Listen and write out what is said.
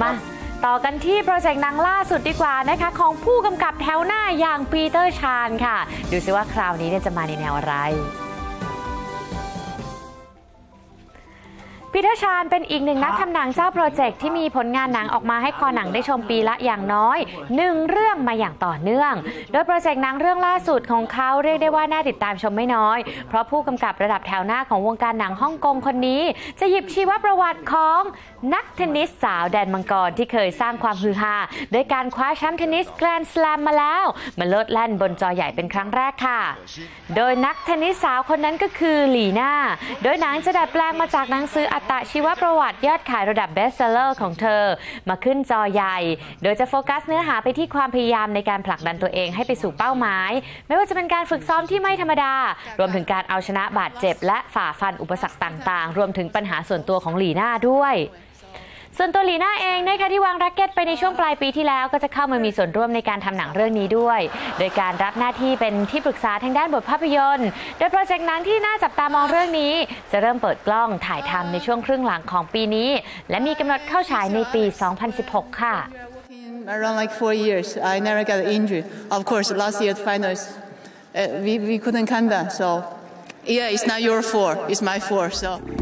มาต่อกันที่โปรเจกต์นางล่าสุดดีกว่านะคะ ของผู้กำกับแถวหน้าอย่างปีเตอร์ชานค่ะ ดูซิว่าคราวนี้เนี่ยจะมาในแนวอะไร ปีเตอร์ชานเป็นอีกหนึ่งนักทำหนังเจ้าโปรเจกต์ที่มีผลงานหนังออกมาให้คอหนังได้ชมปีละอย่างน้อยหนึ่งเรื่องมาอย่างต่อเนื่อง โดยโปรเจกต์หนังเรื่องล่าสุดของเขาเรียกได้ว่าน่าติดตามชมไม่น้อย เพราะผู้กำกับระดับแถวหน้าของวงการหนังฮ่องกงคนนี้ จะหยิบชีวประวัติของนักเทนนิสสาวแดนมังกรที่เคยสร้างความฮือฮาโดยการคว้าแชมป์เทนนิสแกรนด์สแลมมาแล้ว มาโลดแล่นบนจอใหญ่เป็นครั้งแรกค่ะ โดยนักเทนนิสสาวคนนั้นก็คือหลีน่าโดยหนังจะดัดแปลงมาจากหนังสืออัตชีวประวัติยอดขายระดับเบสเซอร์ของเธอ มาขึ้นจอใหญ่ โดยจะโฟกัสเนื้อหาไปที่ความพยายามในการผลักดันตัวเองให้ไปสู่เป้าหมาย ไม่ว่าจะเป็นการฝึกซ้อมที่ไม่ธรรมดา รวมถึงการเอาชนะบาดเจ็บ และฝ่าฟันอุปสรรคต่าง ๆ รวมถึงปัญหาส่วนตัวของหลีน่าด้วย ส่วนตัวลีน่าเองนะคะที่วางรักเก็ตไปในช่วงปลายปีที่แล้ว ก็จะเข้ามามีส่วนร่วมในการทำหนังเรื่องนี้ด้วย โดยการรับหน้าที่เป็นที่ปรึกษาทางด้านบทภาพยนตร์ โดยโปรเจกต์หนังที่น่าจับตามองเรื่องนี้ จะเริ่มเปิดกล้องถ่ายทำในช่วงครึ่งหลังของปีนี้ และมีกำหนดเข้าฉายในปี 2016 ค่ะ Around like four years, I never got injured. Of course, last year finals, uh, we, we couldn't come down. So, yeah, it's not your fault. It's my fault. So.